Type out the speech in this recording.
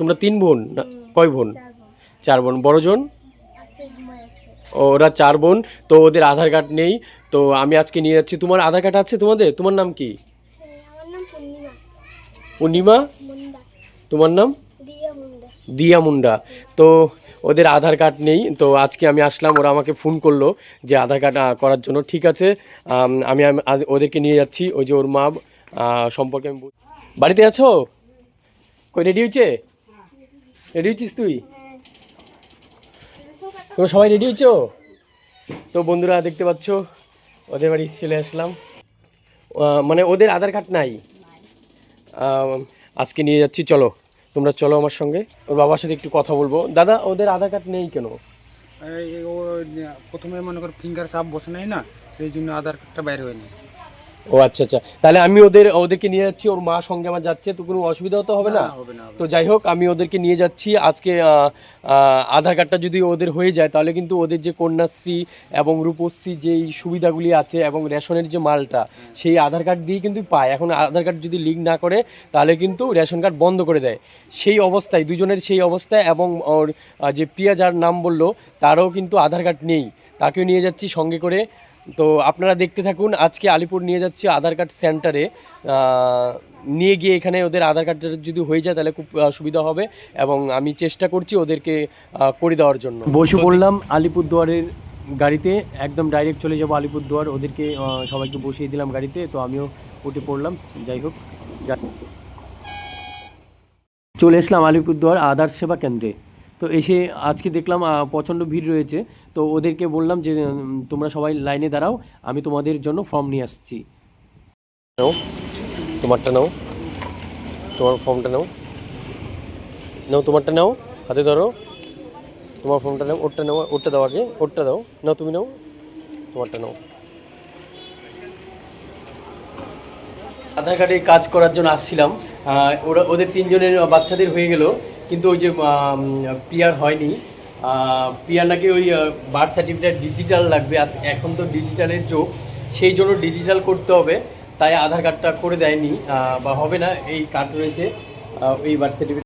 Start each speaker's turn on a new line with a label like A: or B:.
A: তোমরা তিন বোন? কয় বোন?
B: চার বোন।
A: বড়জন ওরা চার বোন। তো ওদের আধার কার্ড নেই। তো আমি আজকে নিয়ে যাচ্ছি। তোমার আধার কার্ড আছে তোমাদের? তোমার নাম কি?
B: হ্যাঁ, পূর্ণিমা।
A: তোমার নাম?
B: দিয়া মুন্ডা।
A: তো ওদের আধার কার্ড নেই। তো আজকে আমি আসলাম। ওরা আমাকে ফোন করল যে আধার কার্ড করার জন্য। ঠিক আছে। আমি আমি ওদেরকে নিয়ে যাচ্ছি। ওই যে ওর মা সম্পর্কে আমি বাড়িতে আছো? কই রেডি হয়েছে? রেডি হচ্ছিস তুই? তোমরা সবাই রেডি হয়েছো তো বন্ধুরা দেখতে পাচ্ছ ওদের বাড়ি চলে আসলাম। মানে ওদের আধার কার্ড নাই। আজকে নিয়ে যাচ্ছি চলো। তোমরা চলো আমার সঙ্গে। ওর বাবার সাথে একটু কথা বলব। দাদা ওদের আধার কার্ড নেই কেন?
C: ও প্রথমে মনে কর ফিঙ্গার চাপ বসে নাই না সেই জন্য আধার কার্ডটা বাইরে হয়নি।
A: ও আচ্ছা আচ্ছা। তাহলে আমি ওদের ওদেরকে নিয়ে যাচ্ছি ওর মা সঙ্গে আমার যাচ্ছে তো কোনো অসুবিধা তো হবে না? তো যাই হোক আমি ওদেরকে নিয়ে যাচ্ছি। আজকে আধার কার্ডটা যদি ওদের হয়ে যায় তাহলে কিন্তু ওদের যে কন্যাশ্রী এবং রূপশ্রী যেই সুবিধাগুলি আছে এবং রেশনের যে মালটা সেই আধার কার্ড দিয়ে কিন্তু পায়। এখন আধার কার্ড যদি লিঙ্ক না করে তাহলে কিন্তু রেশন কার্ড বন্ধ করে দেয়। সেই অবস্থায় দুজনের সেই অবস্থায় এবং ওর যে প্রিয়া যার নাম বলল তারও কিন্তু আধার কার্ড নেই। তাকেও নিয়ে যাচ্ছি সঙ্গে করে। তো আপনারা দেখতে থাকুন আজকে আলিপুর নিয়ে যাচ্ছি আধার কার্ড সেন্টারে। নিয়ে গিয়ে এখানে ওদের আধার কার্ডটা যদি হয়ে যায় তাহলে খুব সুবিধা হবে এবং আমি চেষ্টা করছি ওদেরকে করে দেওয়ার জন্য। বসে পড়লাম আলিপুরদুয়ারের গাড়িতে একদম ডাইরেক্ট চলে যাব আলিপুরদুয়ার। ওদেরকে সবাইকে বসিয়ে দিলাম গাড়িতে তো আমিও উঠে পড়লাম। যাই হোক চলে এসলাম আলিপুরদুয়ার আধার সেবা কেন্দ্রে। তো এসে আজকে দেখলাম প্রচণ্ড ভিড় রয়েছে। তো ওদেরকে বললাম যে তোমরা সবাই লাইনে দাঁড়াও আমি তোমাদের জন্য ফর্ম নিয়ে আসছি। নাও তোমারটা নাও তোমার ফর্মটা নাও। নাও তোমারটা নাও হাতে ধরো। তোমার ফর্মটা নাও ওরটা নাও ওরটা দাও আগে ওরটা দাও। নাও তুমি নাও তোমারটা নাও। আধার কার্ডে কাজ করার জন্য আসছিলাম। ওরা ওদের তিনজনের বাচ্চাদের হয়ে গেল। কিন্তু ওই যে পিয়ার হয়নি। পিয়ার নাকি ওই বার্থ সার্টিফিকেট ডিজিটাল লাগবে। এখন তো ডিজিটালের যোগ, সেই জন্য ডিজিটাল করতে হবে। তাই আধার কার্ডটা করে দেয়নি বা হবে না, এই কার্ড রয়েছে ওই বার্থ সার্টিফিকেট